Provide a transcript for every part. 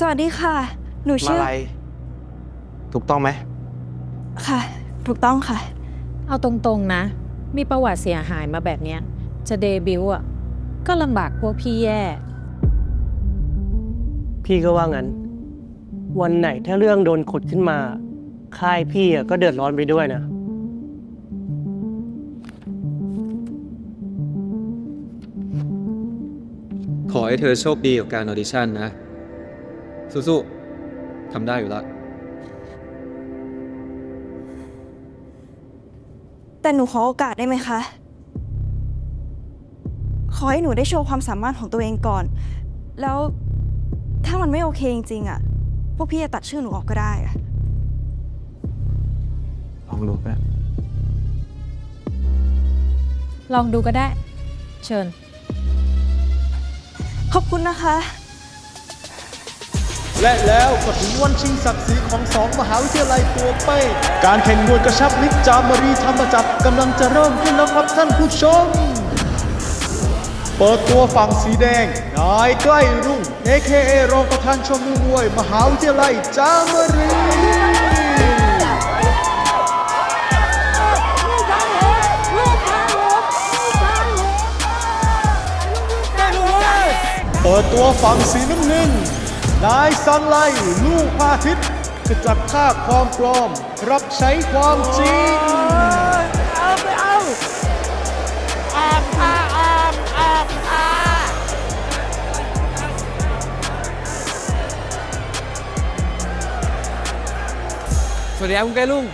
สวัสดีค่ะ หนูมาชื่อ ลัยถูกต้องไหม ค่ะ ถูกต้องค่ะ เอาตรงๆนะ มีประวัติเสียหายมาแบบเนี้ย จะเดบิวต์อะ ก็ลำบากพวกพี่แย่ พี่ก็ว่างั้น วันไหนถ้าเรื่องโดนขุดขึ้นมา ค่ายพี่อะก็เดือดร้อนไปด้วยนะ ขอให้เธอโชคดีกับการออดิชั่นนะ สู้ๆทำได้อยู่แล้ว แต่หนูขอโอกาสได้ไหมคะ ขอให้หนูได้โชว์ความสามารถของตัวเองก่อน แล้วถ้ามันไม่โอเคจริงๆอะพวกพี่จะตัดชื่อหนูออกก็ได้อะลองดูก็ได้ลองดูก็ได้ เชิญ ขอบคุณนะคะ และแล้วก็ถึงวันชิงศักดิ์ศรีของสองมหาวิทยาลัยตัวเป้การแข่งมวยกระชับมิตรจามรีธรรมจักรกำลังจะเริ่มขึ้นแล้วครับท่านผู้ชม เปิดตัวฝั่งสีแดง นายใกล้รุ่ง AKA รองประธานชมรมมวย มหาวิทยาลัยจามรีเปิดตัวฝั่งสีน้ำเงิน นายสังไลลูกพระอาทิตย์ขจัดค่าความปลอม รับใช้ความจริงสวัสดีครับคุณไก่ลุง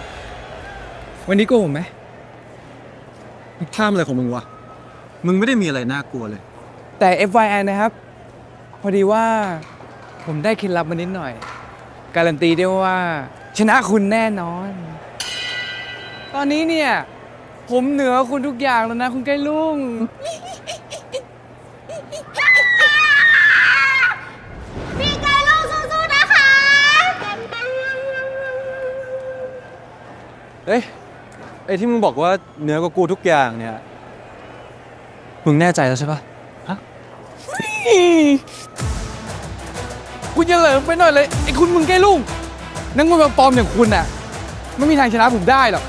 วันนี้โกผมไหมข้ามอะไรของมึงวะ มึงไม่ได้มีอะไรน่ากลัวเลย แต่ FYI นะครับ พอดีว่า ผมได้เคล็ดลับมานิดหน่อย การันตีได้ว่า ชนะคุณแน่นอน ตอนนี้เนี่ย ผมเหนือคุณทุกอย่างแล้วนะ คุณไก่ลุง พี่ไก่ลูกสู้ๆนะคะ เอ้ยไอ้ที่มึงบอกว่าเหนือกว่ากูทุกอย่างเนี่ย มึงแน่ใจแล้วใช่ปะ คุณยังเหลิมไปหน่อยเลยไอ้คุณมึงแก่ลุงนักมวยปลอมอย่างคุณน่ะไม่มีทางชนะผมได้หรอก